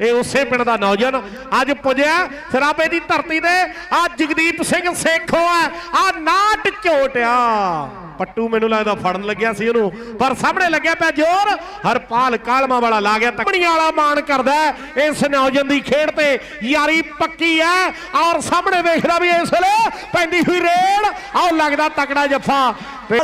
ਇਹ ਉਸੇ ਪਿੰਡ ਦਾ ਨੌਜਵਾਨ ਅੱਜ ਪੁੱਜਿਆ। ਸਰਾਬੇ ਦੀ ਧਰਤੀ ਤੇ ਆ ਜਗਦੀਪ ਸਿੰਘ ਸੇਖੋ ਆ ਆ ਨਾਟ ਝੋਟਿਆ। ਪੱਟੂ ਮੈਨੂੰ ਲੱਗਦਾ ਫੜਨ ਲੱਗਿਆ ਸੀ ਉਹਨੂੰ। ਪਰ ਸਾਹਮਣੇ ਲੱਗਿਆ ਪਿਆ ਜ਼ੋਰ। ਹਰਪਾਲ ਕਾਲਮਾ ਵਾਲਾ ਲਾ ਗਿਆ, ਤਕੜੀਆਂ ਵਾਲਾ ਮਾਣ ਕਰਦਾ ਇਸ ਨੌਜਵਾਨ ਦੀ ਖੇਡ ਤੇ ਯਾਰੀ ਪੱਕੀ ਹੈ। ਔਰ ਸਾਹਮਣੇ ਵੇਖਦਾ ਵੀ ਇਸ ਵੇਲੇ ਪੈਂਦੀ ਹੋਈ ਰੇਡ ਆਹ ਲੱਗਦਾ ਤਕੜਾ ਜੱਫਾ। ਤੇ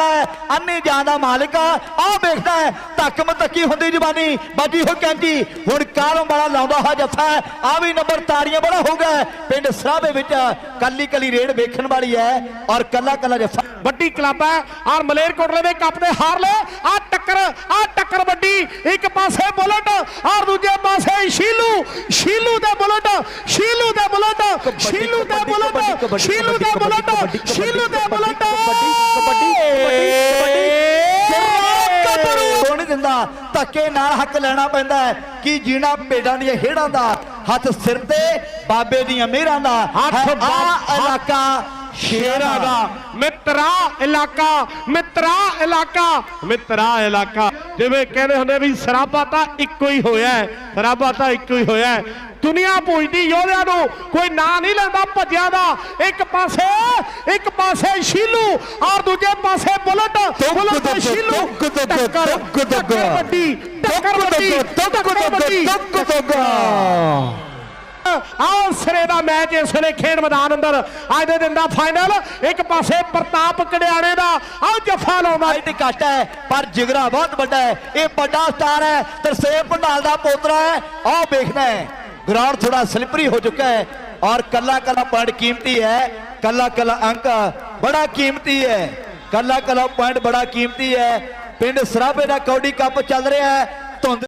ਅੰਨੇ ਜਾਨ ਦਾ ਮਾਲਕ ਆ। ਆਹ ਵੇਖਦਾ ਹੈ, ਧੱਕ ਮਤੱਕੀ ਹੁੰਦੀ ਜਵਾਨੀ ਬਾਜੀ ਹੋ ਕੈਂਚੀ। ਹੁਣ ਕਾਲਮ ਵਾਲਾ ਲਾਉਂਦਾ ਹੋਇਆ ਜੱਫਾ ਆ ਵੀ ਨੰਬਰ ਤਾੜੀਆਂ ਬੜਾ ਹੋਊਗਾ ਪਿੰਡ ਸਰਾਵੇ ਵਿੱਚ ਕੱਲੀ ਕੱਲੀ ਰੇਡ ਵੇਖਣ ਵਾਲੀ ਹੈ। ਔਰ ਕੱਲਾ ਕੱਲਾ ਜੱਫਾ ਵੱਡੀ ਕਲੱਬ ਹੈ। ਔਰ ਮਲੇਰਕੋਟਲੇ ਦੇ ਕੱਪ ਦੇ ਹਾਰ ਲੈ ਆ ਟੱਕਰ ਆ ਟੱਕਰ ਵੱਡੀ। ਇੱਕ ਪਾਸੇ ਬੁਲਟ ਔਰ ਦੂਜੇ ਪਾਸੇ ਸ਼ੀਲੂ। ਸ਼ੀਲੂ ਦਾ ਬੁਲਟ ਸ਼ੀਲੂ ਦਾ ਬੁਲਟ ਸ਼ੀਲੂ ਦਾ ਬੁਲਟ ਸ਼ੀਲੂ ਦਾ ਬੁਲਟ ਸ਼ੀਲੂ ਦਾ ਬੁਲਟ। ਕਬੱਡੀ ਦਿੰਦਾ। ਧੱਕੇ ਨਾਲ ਹੱਕ ਲੈਣਾ ਪੈਂਦਾ ਹੈ ਕਿ ਜੀਣਾ ਭੇਡਾਂ ਦੀਆਂ ਹੇੜਾਂ ਦਾ ਹੱਥ ਸਿਰ ਤੇ ਬਾਬੇ ਦੀਆਂ ਮਿਹਰਾਂ ਦਾ। ਹੱਥ ਇਲਾਕਾ ਸ਼ੇਰਾਂ ਦਾ ਮਿੱਤਰਾ ਇਲਾਕਾ ਮਿੱਤਰਾ ਇਲਾਕਾ। ਮਿੱਤਰਾ ਇਲਾਕਾ। ਜਿਵੇਂ ਕਹਿੰਦੇ ਹੁੰਦੇ ਵੀ ਸਰਾਬਾ ਤਾਂ ਇੱਕੋ ਹੀ ਹੋਇਆ ਹੈ। ਸਰਾਬਾ ਤਾਂ ਇੱਕੋ ਹੀ ਹੋਇਆ ਹੈ। ਦੁਨੀਆ ਪੁੱਜਦੀ ਯੋਧਿਆਂ ਨੂੰ ਕੋਈ ਨਾਂ ਨਹੀਂ ਲੈਂਦਾ ਭੱਜਿਆਂ ਦਾ। ਇੱਕ ਪਾਸੇ ਇੱਕ ਪਾਸੇ ਸ਼ੀਲੂ ਔਰ ਦੂਜੇ ਪਾਸੇ ਬੁਲਟ। ਬੁਲਟ ਤੇ ਸ਼ੀਲੂ। ਟੱਕਰ ਵੱਡੀ ਟੱਕਰ ਵੱਡੀ ਟੱਕਰ ਵੱਡੀ। ਆਹ ਸਿਰੇ ਦਾ ਮੈਚ ਇਸ ਵੇਲੇ ਖੇਡ ਮੈਦਾਨ ਅੰਦਰ। ਅੱਜ ਦੇ ਦਿਨ ਦਾ ਫਾਈਨਲ ਇੱਕ ਪਾਸੇ ਪ੍ਰਤਾਪ ਕੜਿਆਣੇ ਦਾ। ਆਹ ਜੱਫਾ ਲਾਉਂਦਾ। ਹਾਈਟ ਘੱਟ ਹੈ, ਪਰ ਜਿਗਰਾ ਬਹੁਤ ਵੱਡਾ ਹੈ। ਇਹ ਵੱਡਾ ਸਟਾਰ ਹੈ, ਤਰਸੇਮ ਪੰਡਾਲ ਦਾ ਪੋਤਰਾ ਹੈ। ਆਹ ਵੇਖਣਾ ਹੈ ਗਰਾਊਂਡ ਥੋੜਾ ਸਲਿਪਰੀ ਹੋ ਚੁੱਕਾ ਹੈ। ਔਰ ਕੱਲਾ ਕੱਲਾ ਪੁਆਇੰਟ ਕੀਮਤੀ ਹੈ। ਕੱਲਾ ਕੱਲਾ ਅੰਕ ਬੜਾ ਕੀਮਤੀ ਹੈ। ਕੱਲਾ ਕੱਲਾ ਪੁਆਇੰਟ ਬੜਾ ਕੀਮਤੀ ਹੈ। ਪਿੰਡ ਸਰਾਬੇ ਦਾ ਕੌਡੀ ਕੱਪ ਚੱਲ ਰਿਹਾ ਹੈ।